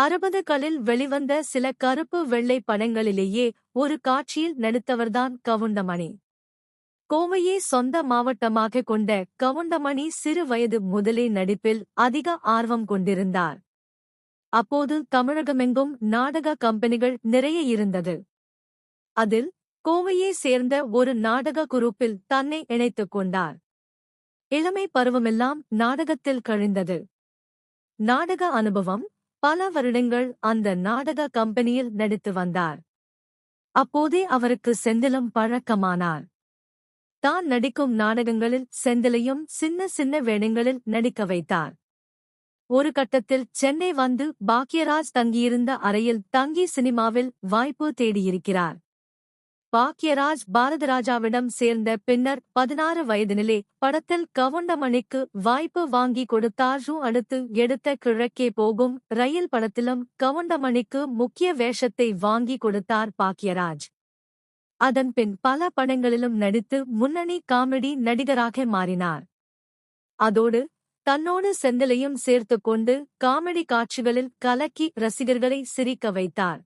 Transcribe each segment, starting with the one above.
அறுபதுகளில் வெளிவந்த சில கருப்பு வெள்ளை படங்களிலேயே ஒரு காட்சியில் நடித்தவர்தான் கவுண்டமணி. கோவையை சொந்த மாவட்டமாக கொண்ட கவுண்டமணி சிறு வயது முதலே நடிப்பில் அதிக ஆர்வம் கொண்டிருந்தார். அப்போது தமிழகமெங்கும் நாடக கம்பெனிகள் நிறைய இருந்தது. அதில் கோவையை சேர்ந்த ஒரு நாடக குரூப்பில் தன்னை இணைத்துக் கொண்டார். இளமை பருவமெல்லாம் நாடகத்தில் கழிந்தது. நாடக அனுபவம் பல வருடங்கள் அந்த நாடக கம்பெனியில் நடித்து வந்தார். அப்போதே அவருக்கு செந்திலும் பழக்கமானார். தான் நடிக்கும் நாடகங்களில் செந்திலையும் சின்ன சின்ன வேடங்களில் நடிக்க வைத்தார். ஒரு கட்டத்தில் சென்னை வந்து பாக்யராஜ் தங்கியிருந்த அறையில் தங்கி சினிமாவில் வாய்ப்பு தேடியிருக்கிறார். பாக்யராஜ் பாரதராஜாவிடம் சேர்ந்த பின்னர் பதினாறு வயதினிலே படத்தில் கவுண்டமணிக்கு வாய்ப்பு வாங்கி கொடுத்தார். அடுத்து எடுத்த கிழக்கே போகும் ரயில் படத்திலும் கவுண்டமணிக்கு முக்கிய வேஷத்தை வாங்கி கொடுத்தார் பாக்யராஜ். அதன் பின் பல படங்களிலும் நடித்து முன்னணி காமெடி நடிகராக மாறினார். அதோடு தன்னோடு செந்திலையும் சேர்த்துக் கொண்டு காமெடி காட்சிகளில் கலக்கி ரசிகர்களை சிரிக்க வைத்தார்.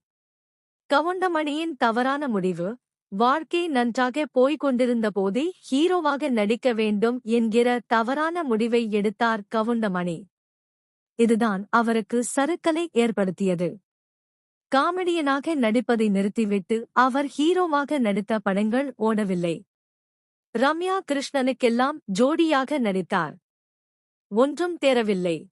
கவுண்டமணியின் தவறான முடிவு வாழ்க்கை நன்றாக போய்க் கொண்டிருந்த போதே ஹீரோவாக நடிக்க வேண்டும் என்கிற தவறான முடிவை எடுத்தார் கவுண்டமணி. இதுதான் அவருக்கு சறுக்கலை ஏற்படுத்தியது. காமெடியனாக நடிப்பதை நிறுத்திவிட்டு அவர் ஹீரோவாக நடித்த படங்கள் ஓடவில்லை. ரம்யா கிருஷ்ணனுக்கெல்லாம் ஜோடியாக நடித்தார். ஒன்றும் தேரவில்லை